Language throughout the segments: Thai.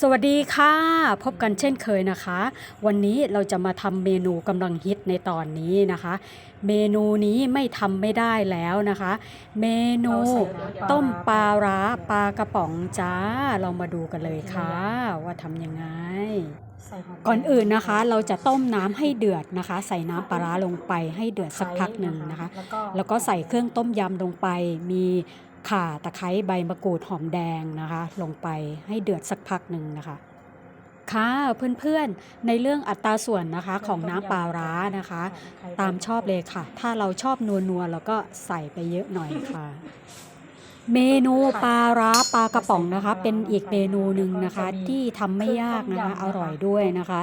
สวัสดีค่ะ พบกันเช่นเคยนะคะ วันนี้เราจะมาทำเมนูกำลังฮิตในตอนนี้นะคะ เมนูนี้ไม่ทำไม่ได้แล้วนะคะ เมนูต้มปลาร้าปลากระป๋องจ้า เรามาดูกันเลยค่ะ ว่าทำยังไง ก่อนอื่นนะคะเราจะต้มน้ำให้เดือดนะคะ ใส่น้ำปลาร้าลงไปให้เดือดสักพักหนึ่งนะคะ แล้วก็แล้วก็ใส่เครื่องต้มยำลงไปมี ข่าตะไคร้ใบมะกรูดหอมแดงนะคะ ลงไปให้เดือดสักพักหนึ่งนะคะ ค่ะเพื่อนๆในเรื่องอัตราส่วนนะคะของน้ำปลาร้านะคะ ตามชอบเลยค่ะ ถ้าเราชอบนัวๆเราก็ใส่ไปเยอะหน่อยค่ะเมนูปลาร้าปลากระป๋องนะคะ เป็นอีกเมนูหนึ่งนะคะ ที่ทำไม่ยากนะคะ อร่อยด้วยนะคะ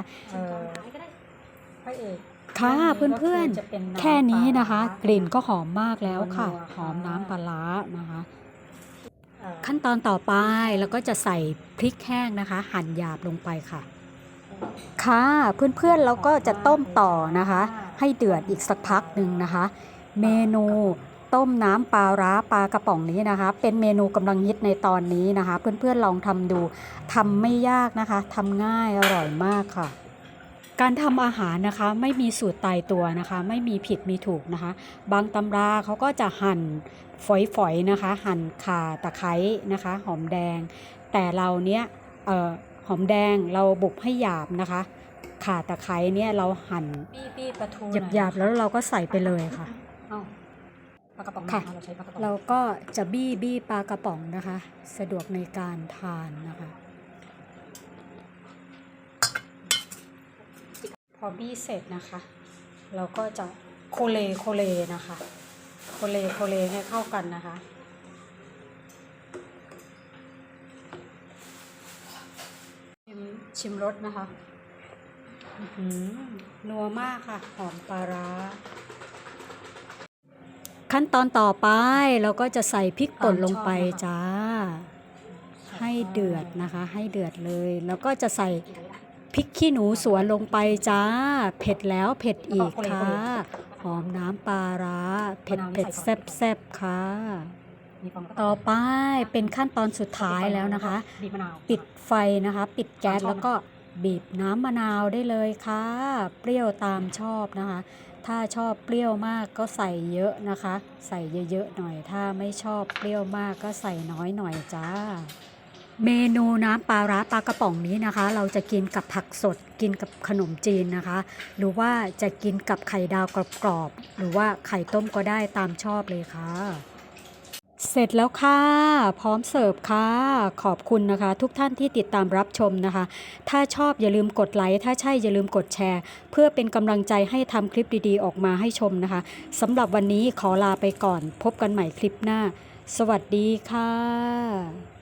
พระเอก ค่ะรื่องเพื่อนก็จะป็ๆำแค่นี้นะคะปลาร้ากลิ่นก็หอมมากแล้วค่ะนัวๆหอมน้ำปลาร้านะคะเอ่อขั้นตอนต่อไปแล้วก็จะใส่พริกแห้งนะคะ หั่นหยาบลงไปค่ะ ค่ะเพื่อนๆเราก็จะต้มต่อนะคะ ให้เดือดอีกสักพักหนึ่งนะคะ เมนูต้มน้ำปลาร้าปลากระป๋องนี้นะคะ เป็นเมนูกำลังฮิตในตอนนี้นะคะ เพื่อนๆลองทำดูทำไม่ยากนะคะทำง่ายอร่อยมากค่ะ การทำอาหารนะคะไม่มีสูตรตายตัวนะคะ ไม่มีผิดมีถูกนะคะ บางตำราเขาก็จะหั่นฝอยๆนะคะ หั่นข่าตะไคร้นะคะ หอมแดง แต่เราเนี้ยเอ่อหอมแดงเราบุบให้หยาบนะคะข่าตะไคร้เนี่ยเราหั่นบี้บี้ปลาทูหยาบๆแล้วเราก็ใส่ไปเลยค่ะเอ้าปลากระป๋องค่ะนเราใช้ปลากระป๋องเราก็จะบี้บี้ปลากระป๋องนะคะ สะดวกในการทานนะคะ พอบี้เสร็จนะคะ เราก็จะโคเลโคเลนะคะ โคเลโคเลให้เข้ากันนะคะชิมชิมรสนะคะอือหือนัวมากค่ะ หอมปลาร้า ขั้นตอนต่อไปเราก็จะใส่พริกป่นลงไปจ้า ให้เดือดนะคะ ให้เดือดเลย แล้วก็จะใส่ พริกขี้หนูสวนลงไปจ้า เผ็ดแล้วเผ็ดอีกค่ะ หอมน้ำปลาร้าเผ็ดเผ็ดแซ่บแซ่บค่ะมีความต่อไปเป็นขั้นตอนสุดท้ายแล้วนะคะบีบมะนาวปิดไฟนะคะ ปิดแก๊สตามชอบแล้วก็บีบน้ำมะนาวได้เลยค่ะ เปรี้ยวตามชอบนะคะ ถ้าชอบเปรี้ยวมากก็ใส่เยอะนะคะ ใส่เยอะๆหน่อย ถ้าไม่ชอบเปรี้ยวมากก็ใส่น้อยหน่อยจ้า เมนูน้ำปลาร้าปลากระป๋องนี้นะคะ เราจะกินกับผักสดกินกับขนมจีนนะคะ หรือว่าจะกินกับไข่ดาวกรอบๆหรือว่าไข่ต้มก็ได้ตามชอบเลยค่ะ เสร็จแล้วค่ะ พร้อมเสิร์ฟค่ะ ขอบคุณนะคะ ทุกท่านที่ติดตามรับชมนะคะ ถ้าชอบอย่าลืมกดไลค์ถ้าใช่อย่าลืมกดแชร์ เพื่อเป็นกำลังใจให้ทำคลิปดีๆ ออกมาให้ชมนะคะสำหรับวันนี้ขอลาไปก่อน พบกันใหม่คลิปหน้า สวัสดีค่ะ